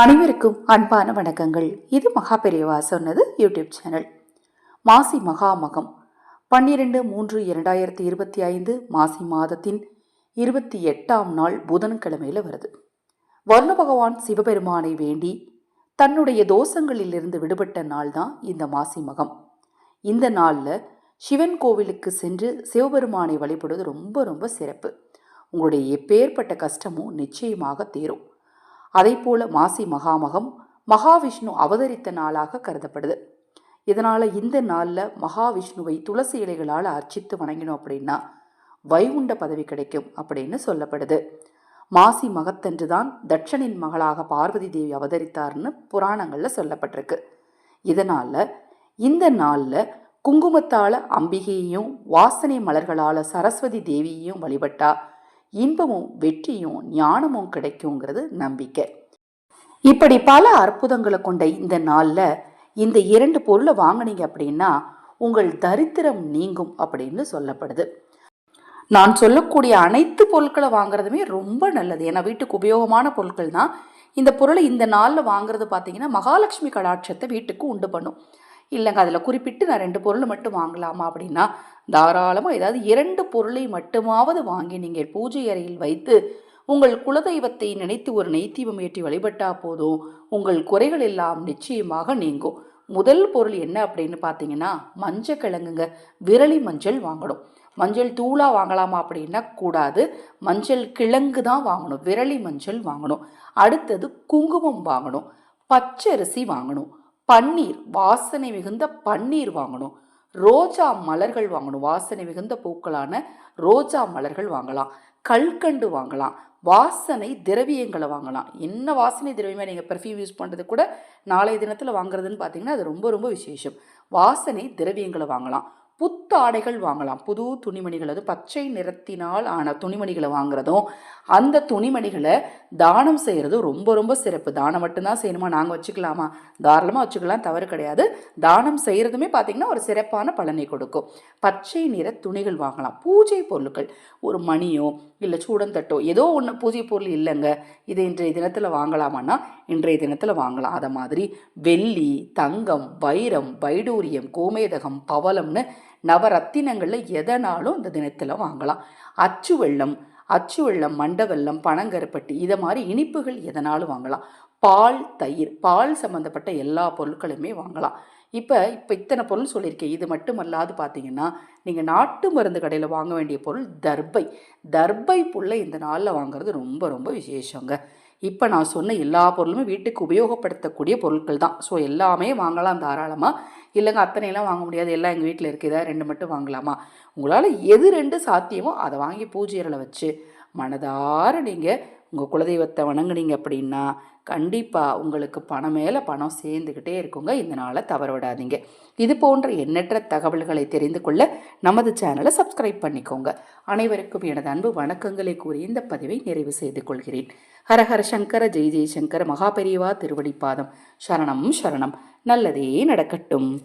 அனைவருக்கும் அன்பான வணக்கங்கள். இது மகா பெரியவா சொன்னது யூடியூப் சேனல். மாசி மகாமகம். பன்னிரெண்டு மூன்று இரண்டாயிரத்தி இருபத்தி ஐந்து மாசி மாதத்தின் இருபத்தி எட்டாம் நாள் புதன்கிழமையில் வருது. வர்ண பகவான் சிவபெருமானை வேண்டி தன்னுடைய தோஷங்களிலிருந்து விடுபட்ட நாள் தான் இந்த மாசி மகம். இந்த நாளில் சிவன் கோவிலுக்கு சென்று சிவபெருமானை வழிபடுவது ரொம்ப ரொம்ப சிறப்பு. உங்களுடைய எப்பேற்பட்ட கஷ்டமும் நிச்சயமாக தீரும். அதைப்போல மாசி மகாமகம் மகாவிஷ்ணு அவதரித்த நாளாக கருதப்படுது. இதனால் இந்த நாளில் மகாவிஷ்ணுவை துளசி இலைகளால் அர்ச்சித்து வணங்கினோம் அப்படின்னா வைகுண்ட பதவி கிடைக்கும் அப்படின்னு சொல்லப்படுது. மாசி மகத்தன்று தான் தட்சனின் மகளாக பார்வதி தேவி அவதரித்தார்னு புராணங்களில் சொல்லப்பட்டிருக்கு. இதனால் இந்த நாளில் குங்குமத்தால் அம்பிகையையும் வாசனை மலர்களால் சரஸ்வதி தேவியையும் வழிபட்டா இன்பமும் வெற்றியும் ஞானமும் கிடைக்குங்கிறது நம்பிக்கை. இப்படி பல அற்புதங்களை கொண்ட இந்த நாளில் இந்த இரண்டு பொருளை வாங்கினீங்க அப்படின்னா உங்கள் தரித்திரம் நீங்கும் அப்படின்னு சொல்லப்படுது. நான் சொல்லக்கூடிய அனைத்து பொருட்களை வாங்குறதுமே ரொம்ப நல்லது. ஏன்னா வீட்டுக்கு உபயோகமான பொருட்கள் தான் இந்த பொருளை இந்த நாளில் வாங்குறது பார்த்தீங்கன்னா மகாலட்சுமி கடாட்சத்தை வீட்டுக்கு உண்டு பண்ணும். இல்லைங்க அதில் குறிப்பிட்டு நான் ரெண்டு பொருள் மட்டும் வாங்கலாமா அப்படின்னா தாராளமாக ஏதாவது இரண்டு பொருளை மட்டுமாவது வாங்கி நீங்கள் பூஜை அறையில் வைத்து உங்கள் குலதெய்வத்தை நினைத்து ஒரு நெய்த்தீபம் ஏற்றி வழிபட்டா போதும் உங்கள் குறைகள் எல்லாம் நிச்சயமாக நீங்கும். முதல் பொருள் என்ன அப்படின்னு பார்த்தீங்கன்னா மஞ்சள் கிழங்குங்க. விரலி மஞ்சள் வாங்கணும். மஞ்சள் தூளாக வாங்கலாமா அப்படின்னா கூடாது. மஞ்சள் கிழங்கு தான் வாங்கணும். விரலி மஞ்சள் வாங்கணும். அடுத்தது குங்குமம் வாங்கணும். பச்சரிசி வாங்கணும். பன்னீர் வாசனை மிகுந்த பன்னீர் வாங்கணும். ரோஜா மலர்கள் வாங்கணும். வாசனை மிகுந்த பூக்களான ரோஜா மலர்கள் வாங்கலாம். கல்கண்டு வாங்கலாம். வாசனை திரவியங்களை வாங்கலாம். என்ன வாசனை திரவியமாக நீங்கள் பெர்ஃப்யூம் யூஸ் பண்ணுறது கூட நாளைய தினத்தில் வாங்குறதுன்னு பார்த்தீங்கன்னா அது ரொம்ப ரொம்ப விசேஷம். வாசனை திரவியங்களை வாங்கலாம். புத்தாடைகள் வாங்கலாம். புது துணிமணிகள் அது பச்சை நிறத்தினால் ஆன துணிமணிகளை வாங்குறதும் அந்த துணிமணிகளை தானம் செய்கிறதும் ரொம்ப ரொம்ப சிறப்பு. தானம் மட்டும்தான் செய்யணுமா? நாங்கள் வச்சுக்கலாமா? தாராளமாக வச்சுக்கலாம் தவறு கிடையாது. தானம் செய்கிறதுமே பார்த்திங்கன்னா ஒரு சிறப்பான பலனை கொடுக்கும். பச்சை நிற துணிகள் வாங்கலாம். பூஜை பொருட்கள் ஒரு மணியோ இல்லை சூடந்தட்டோ ஏதோ ஒன்று பூஜை பொருள் இல்லைங்க. இது இன்றைய தினத்தில் வாங்கலாமான்னா இன்றைய தினத்தில் வாங்கலாம். அதை மாதிரி வெள்ளி தங்கம் வைரம் வைடூரியம் கோமேதகம் பவளம்னு நவரத்தினங்களில் எதனாலும் இந்த தினத்தில் வாங்கலாம். அச்சு வெள்ளம் அச்சு வெள்ளம் மண்ட வெள்ளம் பனங்கருப்பட்டி இதை மாதிரி இனிப்புகள் எதனாலும் வாங்கலாம். பால் தயிர் பால் சம்மந்தப்பட்ட எல்லா பொருட்களுமே வாங்கலாம். இப்போ இப்போ இத்தனை பொருள் சொல்லியிருக்கேன் இது மட்டுமல்லாது பார்த்தீங்கன்னா நீங்கள் நாட்டு மருந்து கடையில் வாங்க வேண்டிய பொருள் தர்பை. தர்பை புல்லை இந்த நாளில் வாங்குறது ரொம்ப ரொம்ப விசேஷங்க. இப்போ நான் சொன்ன எல்லா பொருளுமே வீட்டுக்கு உபயோகப்படுத்தக்கூடிய பொருட்கள் தான். ஸோ எல்லாமே வாங்கலாம் தாராளமாக இல்லைங்க அத்தனையெல்லாம் வாங்க முடியாது. எல்லாம் எங்கள் வீட்டில் இருக்குதா ரெண்டு மட்டும் வாங்கலாமா? உங்களால் எது ரெண்டு சாத்தியமோ அதை வாங்கி பூஜை வச்சு மனதார நீங்கள் உங்கள் குலதெய்வத்தை வணங்குனீங்க அப்படின்னா கண்டிப்பாக உங்களுக்கு பணம் மேலே பணம் சேர்ந்துக்கிட்டே இருக்குங்க. இந்த நாளை தவற விடாதீங்க. இது போன்ற எண்ணற்ற தகவல்களை தெரிந்து கொள்ள நமது சேனலை சப்ஸ்கிரைப் பண்ணிக்கோங்க. அனைவருக்கும் எனது அன்பு வணக்கங்களை கூறி இந்த பதிவை நிறைவு செய்து கொள்கிறேன். ஹரஹர சங்கர ஜெய் ஜெய்சங்கர மகாபெரிவா திருவடிப்பாதம். சரணம் சரணம். நல்லதே நடக்கட்டும்.